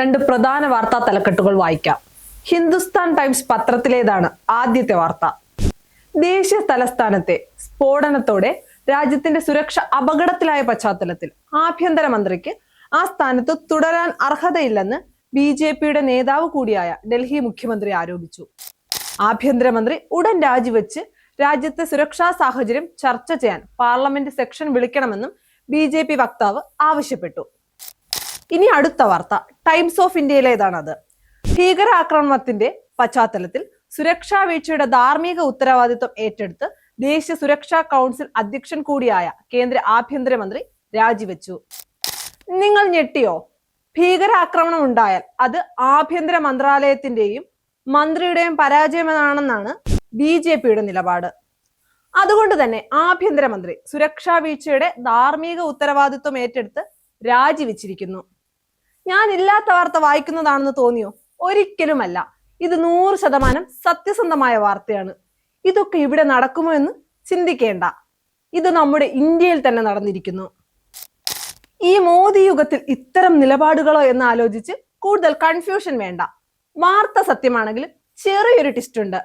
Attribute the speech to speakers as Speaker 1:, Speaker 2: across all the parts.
Speaker 1: രണ്ട് പ്രധാന വാർത്താ തലക്കെട്ടുകൾ വായിക്കാം. ഹിന്ദുസ്ഥാൻ ടൈംസ് പത്രത്തിലേതാണ് ആദ്യത്തെ വാർത്ത. ദേശീയ തലസ്ഥാനത്തെ സ്ഫോടനത്തോടെ രാജ്യത്തിന്റെ സുരക്ഷ അപകടത്തിലായ പശ്ചാത്തലത്തിൽ ആഭ്യന്തരമന്ത്രിക്ക് ആ സ്ഥാനത്ത് തുടരാൻ അർഹതയില്ലെന്ന് ബി ജെ പിയുടെ നേതാവ് കൂടിയായ ഡൽഹി മുഖ്യമന്ത്രി ആരോപിച്ചു. ആഭ്യന്തരമന്ത്രി ഉടൻ രാജിവെച്ച് രാജ്യത്തെ സുരക്ഷാ സാഹചര്യം ചർച്ച ചെയ്യാൻ പാർലമെന്റ് സെക്ഷൻ വിളിക്കണമെന്നും ബി വക്താവ് ആവശ്യപ്പെട്ടു. ഇനി അടുത്ത വാർത്ത. ടൈംസ് ഓഫ് ഇന്ത്യയിലേതാണത് ഭീകരാക്രമണത്തിന്റെ പശ്ചാത്തലത്തിൽ സുരക്ഷാ വീഴ്ചയുടെ ധാർമ്മിക ഉത്തരവാദിത്വം ഏറ്റെടുത്ത് ദേശീയ സുരക്ഷാ കൗൺസിൽ അധ്യക്ഷൻ കൂടിയായ കേന്ദ്ര ആഭ്യന്തരമന്ത്രി രാജിവെച്ചു. നിങ്ങൾ ഞെട്ടിയോ? ഭീകരാക്രമണം ഉണ്ടായാൽ അത് ആഭ്യന്തര മന്ത്രാലയത്തിന്റെയും മന്ത്രിയുടെയും പരാജയമാണെന്നാണ് ബി ജെ പിയുടെ നിലപാട്. അതുകൊണ്ട് തന്നെ ആഭ്യന്തരമന്ത്രി സുരക്ഷാ വീഴ്ചയുടെ ധാർമ്മിക ഉത്തരവാദിത്വം ഏറ്റെടുത്ത് രാജിവെച്ചിരിക്കുന്നു. ഞാൻ ഇല്ലാത്ത വാർത്ത വായിക്കുന്നതാണെന്ന് തോന്നിയോ? ഒരിക്കലുമല്ല. ഇത് നൂറ് ശതമാനം സത്യസന്ധമായ വാർത്തയാണ്. ഇതൊക്കെ ഇവിടെ നടക്കുമോ എന്ന് ചിന്തിക്കേണ്ട. ഇത് നമ്മുടെ ഇന്ത്യയിൽ തന്നെ നടന്നിരിക്കുന്നു. ഈ മോദി യുഗത്തിൽ ഇത്തരം നിലപാടുകളോ എന്ന് ആലോചിച്ച് കൂടുതൽ കൺഫ്യൂഷൻ വേണ്ട. വാർത്ത സത്യമാണെങ്കിൽ ചെറിയൊരു ട്വിസ്റ്റ് ഉണ്ട്.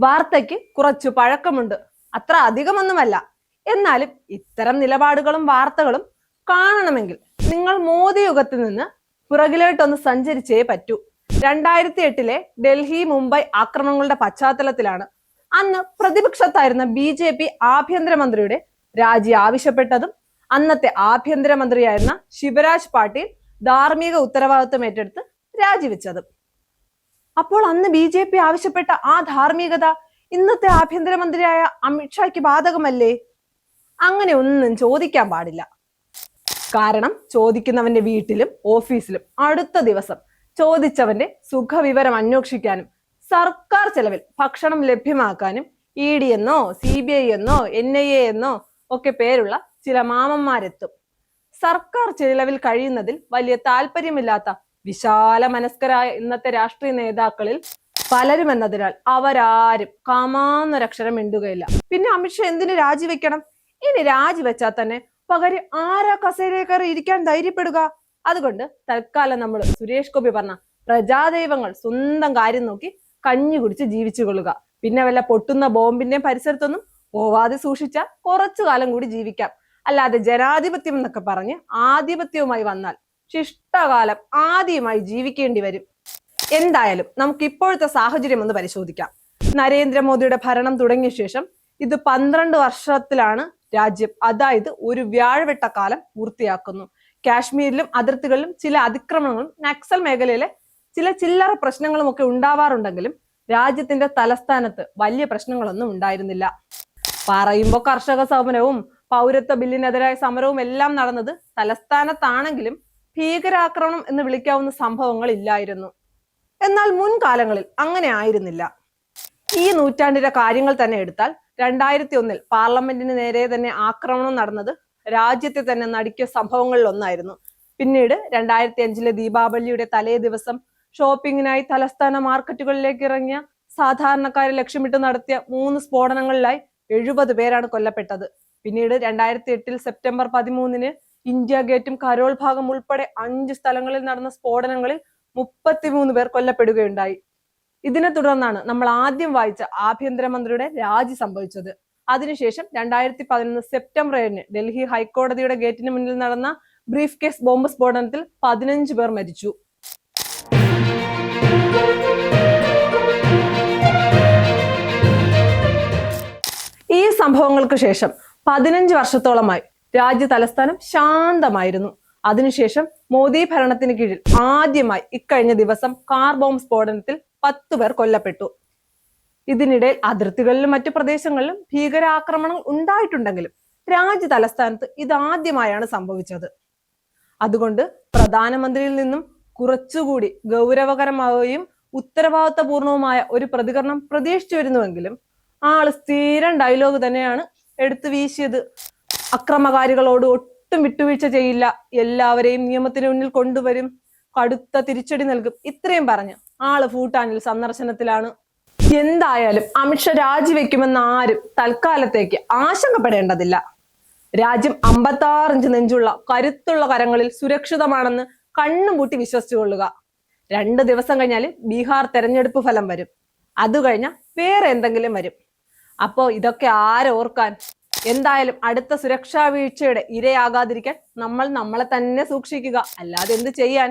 Speaker 1: വാർത്തയ്ക്ക് കുറച്ചു പഴക്കമുണ്ട്. അത്ര അധികമൊന്നുമല്ല. എന്നാലും ഇത്തരം നിലപാടുകളും വാർത്തകളും കാണണമെങ്കിൽ നിങ്ങൾ മോദി യുഗത്തിൽ നിന്ന് പുറകിലോട്ടൊന്ന് സഞ്ചരിച്ചേ പറ്റൂ. രണ്ടായിരത്തി എട്ടിലെ ഡൽഹി മുംബൈ ആക്രമണങ്ങളുടെ പശ്ചാത്തലത്തിലാണ് അന്ന് പ്രതിപക്ഷത്തായിരുന്ന ബി ജെ പി ആഭ്യന്തരമന്ത്രിയുടെ രാജി ആവശ്യപ്പെട്ടതും അന്നത്തെ ആഭ്യന്തരമന്ത്രിയായിരുന്ന ശിവരാജ് പാട്ടീൽ ധാർമ്മിക ഉത്തരവാദിത്വം ഏറ്റെടുത്ത് രാജിവെച്ചതും. അപ്പോൾ അന്ന് ബി ജെ പി ആവശ്യപ്പെട്ട ആ ധാർമ്മികത ഇന്നത്തെ ആഭ്യന്തരമന്ത്രിയായ അമിത്ഷായ്ക്ക് ബാധകമല്ലേ? അങ്ങനെ ഒന്നും ചോദിക്കാൻ പാടില്ല. കാരണം ചോദിക്കുന്നവന്റെ വീട്ടിലും ഓഫീസിലും അടുത്ത ദിവസം ചോദിച്ചവന്റെ സുഖവിവരം അന്വേഷിക്കാനും സർക്കാർ ചെലവിൽ ഭക്ഷണം ലഭ്യമാക്കാനും ഇ ഡി എന്നോ സി ബി ഐ എന്നോ എൻ ഐ എ എന്നോ ഒക്കെ പേരുള്ള ചില മാമന്മാരെത്തും. സർക്കാർ ചെലവിൽ കഴിയുന്നതിൽ വലിയ താല്പര്യമില്ലാത്ത വിശാല മനസ്കരായ ഇന്നത്തെ രാഷ്ട്രീയ നേതാക്കളിൽ പലരും എന്നതിനാൽ അവരാരും കാമാന്നൊരക്ഷരം മിണ്ടുകയില്ല. പിന്നെ അമിത്ഷാ എന്തിനു രാജിവെക്കണം? ഇനി രാജിവെച്ചാൽ തന്നെ പകരം ആരാ കസേരയിൽ കയറി ഇരിക്കാൻ ധൈര്യപ്പെടുക? അതുകൊണ്ട് തൽക്കാലം നമ്മൾ സുരേഷ് ഗോപി പറഞ്ഞ പ്രജാദൈവങ്ങൾ സ്വന്തം കാര്യം നോക്കി കഞ്ഞി കുടിച്ച് ജീവിച്ചു കൊള്ളുക. പിന്നെ വല്ല പൊട്ടുന്ന ബോംബിന്റെയും പരിസരത്തൊന്നും പോവാതെ സൂക്ഷിച്ച കുറച്ചു കാലം കൂടി ജീവിക്കാം. അല്ലാതെ ജനാധിപത്യം എന്നൊക്കെ പറഞ്ഞ് ആധിപത്യവുമായി വന്നാൽ ശിഷ്ടകാലം ആദ്യമായി ജീവിക്കേണ്ടി വരും. എന്തായാലും നമുക്ക് ഇപ്പോഴത്തെ സാഹചര്യം ഒന്ന് പരിശോധിക്കാം. നരേന്ദ്രമോദിയുടെ ഭരണം തുടങ്ങിയ ശേഷം ഇത് പന്ത്രണ്ട് വർഷത്തിലാണ് രാജ്യം അതായത് ഒരു വ്യാഴവെട്ടക്കാലം പൂർത്തിയാക്കുന്നു. കാശ്മീരിലും അതിർത്തികളിലും ചില അതിക്രമങ്ങളും നക്സൽ മേഖലയിലെ ചില ചില്ലറ പ്രശ്നങ്ങളും ഒക്കെ ഉണ്ടാവാറുണ്ടെങ്കിലും രാജ്യത്തിന്റെ തലസ്ഥാനത്ത് വലിയ പ്രശ്നങ്ങളൊന്നും ഉണ്ടായിരുന്നില്ല. പറയുമ്പോൾ കർഷക സമരവും പൗരത്വ ബില്ലിനെതിരായ സമരവും എല്ലാം നടന്നത് തലസ്ഥാനത്താണെങ്കിലും ഭീകരാക്രമണം എന്ന് വിളിക്കാവുന്ന സംഭവങ്ങൾ ഇല്ലായിരുന്നു. എന്നാൽ മുൻകാലങ്ങളിൽ അങ്ങനെ ആയിരുന്നില്ല. ഈ നൂറ്റാണ്ടിന്റെ കാര്യങ്ങൾ തന്നെ എടുത്താൽ രണ്ടായിരത്തി ഒന്നിൽ പാർലമെന്റിന് നേരെ തന്നെ ആക്രമണം നടന്നത് രാജ്യത്തെ തന്നെ നടുക്കിയ സംഭവങ്ങളിൽ ഒന്നായിരുന്നു പിന്നീട് രണ്ടായിരത്തി അഞ്ചിലെ ദീപാവലിയുടെ തലേ ദിവസം ഷോപ്പിങ്ങിനായി തലസ്ഥാന മാർക്കറ്റുകളിലേക്ക് ഇറങ്ങിയ സാധാരണക്കാരെ ലക്ഷ്യമിട്ട് നടത്തിയ മൂന്ന് സ്ഫോടനങ്ങളിലായി എഴുപത് പേരാണ് കൊല്ലപ്പെട്ടത്. പിന്നീട് രണ്ടായിരത്തി എട്ടിൽ സെപ്റ്റംബർ പതിമൂന്നിന് ഇന്ത്യ ഗേറ്റും കരോൾ ഭാഗം ഉൾപ്പെടെ അഞ്ച് സ്ഥലങ്ങളിൽ നടന്ന സ്ഫോടനങ്ങളിൽ മുപ്പത്തിമൂന്ന് പേർ കൊല്ലപ്പെടുകയുണ്ടായി. ഇതിനെ തുടർന്നാണ് നമ്മൾ ആദ്യം വായിച്ച ആഭ്യന്തരമന്ത്രിയുടെ രാജി സംഭവിച്ചത്. അതിനുശേഷം രണ്ടായിരത്തി പതിനൊന്ന് സെപ്റ്റംബർ ഏഴിന് ഡൽഹി ഹൈക്കോടതിയുടെ ഗേറ്റിന് മുന്നിൽ നടന്ന ബ്രീഫ് കേസ് ബോംബ് സ്ഫോടനത്തിൽ പതിനഞ്ച് പേർ മരിച്ചു. ഈ സംഭവങ്ങൾക്ക് ശേഷം പതിനഞ്ച് വർഷത്തോളമായി രാജ്യ തലസ്ഥാനം ശാന്തമായിരുന്നു. അതിനുശേഷം മോദി ഭരണത്തിന് കീഴിൽ ആദ്യമായി ഇക്കഴിഞ്ഞ ദിവസം കാർ ബോംബ് സ്ഫോടനത്തിൽ പത്ത് പേർ കൊല്ലപ്പെട്ടു. ഇതിനിടെ അതിർത്തികളിലും മറ്റു പ്രദേശങ്ങളിലും ഭീകരാക്രമണം ഉണ്ടായിട്ടുണ്ടെങ്കിലും രാജ്യ തലസ്ഥാനത്ത് ഇതാദ്യമായാണ് സംഭവിച്ചത്. അതുകൊണ്ട് പ്രധാനമന്ത്രിയിൽ നിന്നും കുറച്ചുകൂടി ഗൗരവകരമാവുകയും ഉത്തരവാദിത്തപൂർണവുമായ ഒരു പ്രതികരണം പ്രതീക്ഷിച്ചു വരുന്നുവെങ്കിലും ആൾ സ്ഥിരം ഡയലോഗ് തന്നെയാണ് എടുത്തു വീശിയത്. അക്രമകാരികളോട് ഒട്ടും വിട്ടുവീഴ്ച ചെയ്യില്ല. എല്ലാവരെയും നിയമത്തിന് മുന്നിൽ കൊണ്ടുവരും. കടുത്ത തിരിച്ചടി നൽകും. ഇത്രയും പറഞ്ഞ് ആൾ ഭൂട്ടാനിൽ സന്ദർശനത്തിലാണ്. എന്തായാലും അമിത്ഷാ രാജിവെക്കുമെന്ന് ആരും തൽക്കാലത്തേക്ക് ആശങ്കപ്പെടേണ്ടതില്ല. രാജ്യം അമ്പത്താറ് ഇഞ്ച് നെഞ്ചുള്ള കരുത്തുള്ള കരങ്ങളിൽ സുരക്ഷിതമാണെന്ന് കണ്ണും പൂട്ടി വിശ്വസിച്ചുകൊള്ളുക. രണ്ട് ദിവസം കഴിഞ്ഞാൽ ബീഹാർ തെരഞ്ഞെടുപ്പ് ഫലം വരും. അത് കഴിഞ്ഞാൽ വേറെ എന്തെങ്കിലും വരും. അപ്പോ ഇതൊക്കെ ആരോർക്കാൻ എന്തായാലും അടുത്ത സുരക്ഷാ വീഴ്ചയുടെ ഇരയാകാതിരിക്കാൻ നമ്മൾ നമ്മളെ തന്നെ സൂക്ഷിക്കുക. അല്ലാതെ എന്ത് ചെയ്യാൻ?